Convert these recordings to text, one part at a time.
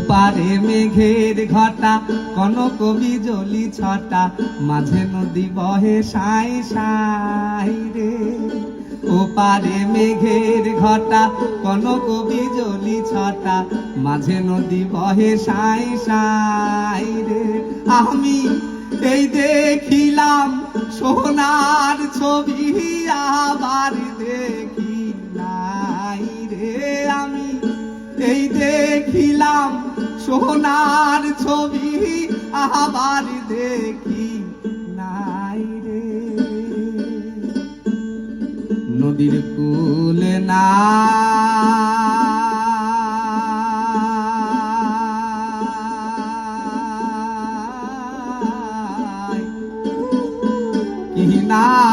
ওপারে মেঘের ঘটা, কনক বিজলি ছটা, মাঝে নদী বহে সাই সাই রে। ওপারে মেঘের ঘটা, কনক বিজলি ছটা, মাঝে নদী বহে সাই সাই রে। আমি এই দেখিলাম সোনার ছবি, আবার দেখি নাই রে। আমি এই দেখিলাম সোনার ছবি আবার দেখি নাই রে। নদীর কুলে না। কিনার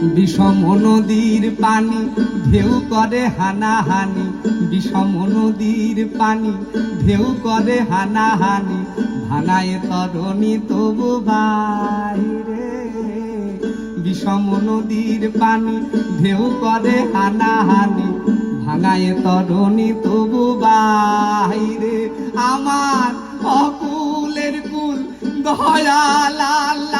বিষম নদীর পানি, ঢেউ করে হানাহানি। বিষম নদীর পানি, ঢেউ করে হানাহানি। ভানায় তরণী তবু বাইরে বিষম নদীর পানি, ঢেউ করে হানাহানি। ভাঙায় তরণী তবু বাইরে আমার অকুলের কুল দয়াল আল্লাহর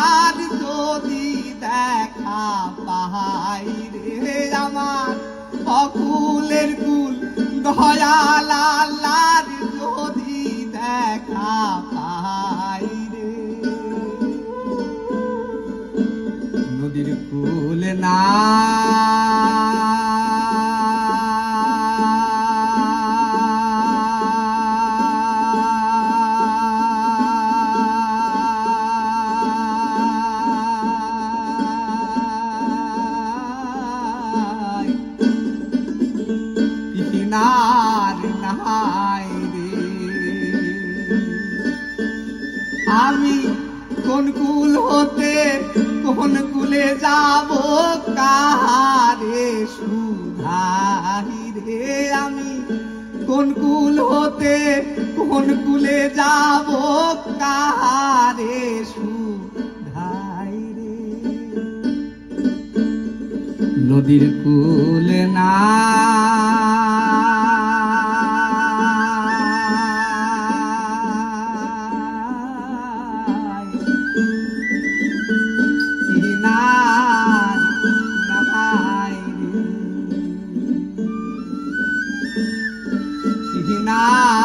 দয়াল আল্লাহর যদি দেখা পাই রে নদীর কুল না আমি কোন কুল হতে, কোন কুলে যাব কারে সুধাই রে আমি কোন কুল হতে, কোন কুলে যাব কারে সুধাই রে। নদীর কুল না na